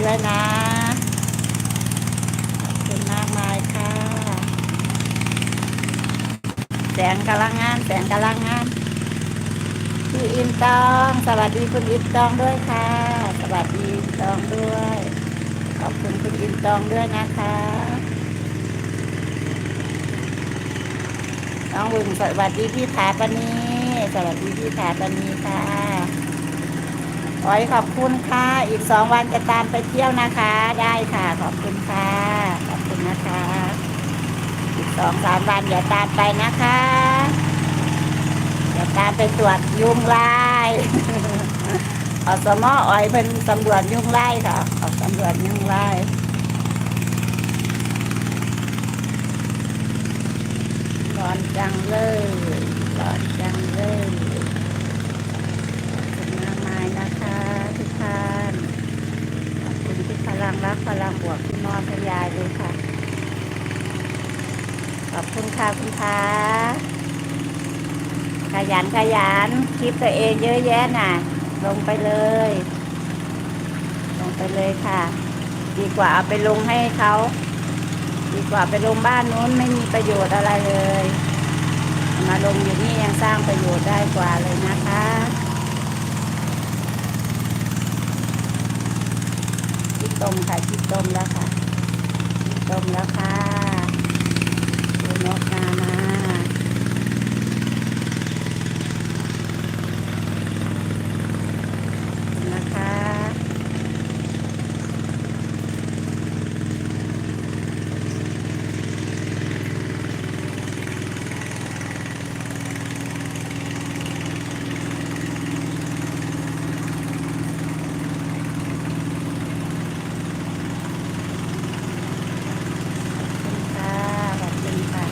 ด้วยนะขอบคุณมากมายค่ะ แสงกำลังงาน แสงกำลังงานพี่อินตอง สวัสดีคุณอินตองด้วยค่ะ สวัสดีอินตองด้วย ขอบคุณคุณอินตองด้วยนะคะน้องบุญสวัสดีพี่ถาปนีสวัสดีพี่ถาปนีค่ะ ขอให้ขอบคุณค่ะ อีกสองวันจะตามไปเที่ยวนะคะ ได้ค่ะ ขอบคุณค่ะ ขอบคุณนะคะ อีกสองสามวันเดี๋ยวตามไปนะคะเดี๋ยวตามไปตรวจยุงลายอสมออ้อยเป็นตำรวจยุงไล่ค่ะออกตำรวจยุงไล่ร้อนจังเลยร้อนจังเลยขอบคุณมากมายนะคะทุกท่านขอบคุณที่พลังรักพลังบวกที่มอบให้ยายด้วยค่ะ ขอบ คุณค่ะคุณพาขยันขยันคลิปตัวเองเยอะแยะน่ะ ลงไปเลย ลงไปเลยค่ะ ดีกว่าเอาไปลงให้เขาดีกว่าไปลงบ้านนู้นไม่มีประโยชน์อะไรเลย มาลงอยู่นี่ยังสร้างประโยชน์ได้กว่าเลยนะคะคิดตมค่ะคิดตมแล้วค่ะคิดตมแล้วค่ะดูนกนามา นะคะ ขอบคุณค่ะ ขอบคุณค่ะ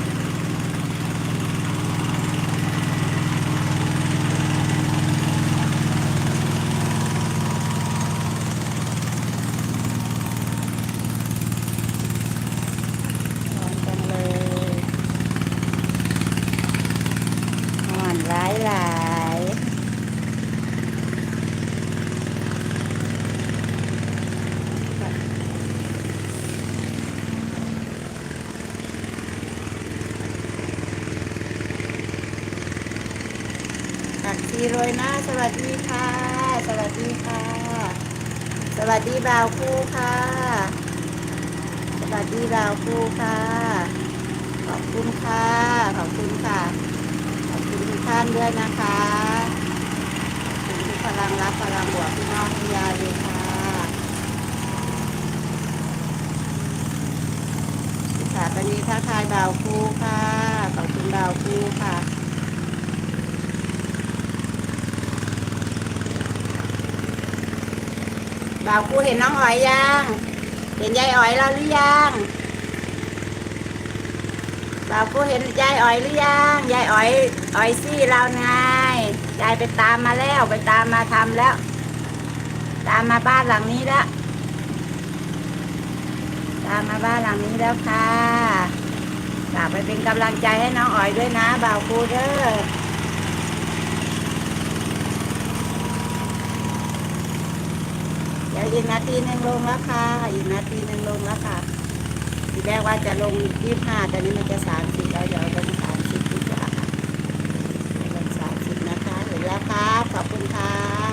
ร้อนจังเลยอ่อน หลายหลักชีโรยหน้าสวัสดีค่ะ สวัสดีค่ะ สวัสดีบ่าวคู่ค่ะ สวัสดีดาวคู่ค่ะ ขอบคุณค่ะ ขอบคุณค่ะ ขอบคุณทุกท่านด้วยนะคะที่พลังรักพลังบวกพี่น้องพี่ยาเลยค่ะสถาปนีท่าทายดาวคู่ค่ะขอบคุณดาวคู่ค่ะดาวคู่เห็นน้องอ๋อยยัง เห็นยายอ๋อยเราหรือยัง เราก็เห็นยายอ๋อยหรือยังยายอ๋อยอ๋อยซี่เราไงยายไปตามมาแล้วไปตามมาทำแล้ว ตามมาบ้านหลังนี้แล้วตามมาบ้านหลังนี้แล้วค่ะฝากไปเป็นกำลังใจให้น้องอ๋อยด้วยนะบ่าวครูเด้อเดี๋ยวอีกนาทีหนึ่งลงแล้วค่ะ อีกนาทีหนึ่งลงแล้วค่ะ ทีแรกว่าจะลงยี่ห้าแต่นี้มันจะสามสิบแล้วเดี๋ยวลงสามสิบดีกว่าค่ะลงสามสิบนะคะเห็นแล้วครับขอบคุณครับ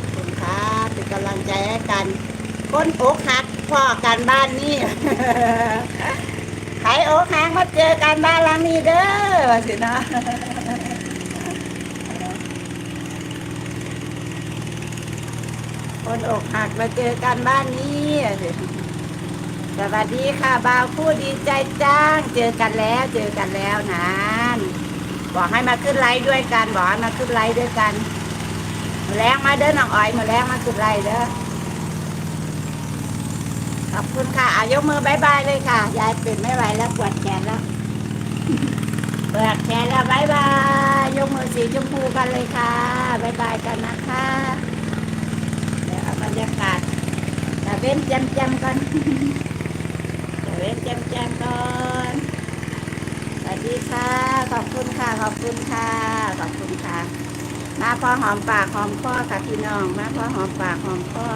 ขอบคุณครับเป็นกำลังใจให้กันก้นอกหักพ่อกันบ้านนี่ไขอกหักมาเจอกันบ้านหลังนี้เด้อสินะคนอกหักมาเจอกันบ้านนี้ สวัสดีค่ะบ่าวคู่ดีใจจ้าง เจอกันแล้ว เจอกันแล้วนานบอกให้มาขึ้นไลฟ์ด้วยกันบอกให้มาขึ้นไลฟ์ด้วยกันมาแรงมาเด้อน้องอ้อยมาแรงมาขึ้นไลฟ์เด้อขอบคุณค่ะอายกมือบายบายเลยค่ะยายเป็นไม่ไหวแล้วปวดแขนแล้วปวดแขนแล้วบายบายยกมือสีชมพูกันเลยค่ะบายบายกันนะคะเดี๋ยวเอาบรรยากาศแตะเว้นจำจำๆกัน เวเว้นแจมแจมก่อนสวัสดีค่ะ ขอบคุณค่ะ ขอบคุณค่ะ ขอบคุณค่ะ มาพอหอมปากหอมคอค่ะพี่น้อง มาพอหอมปากหอมคอ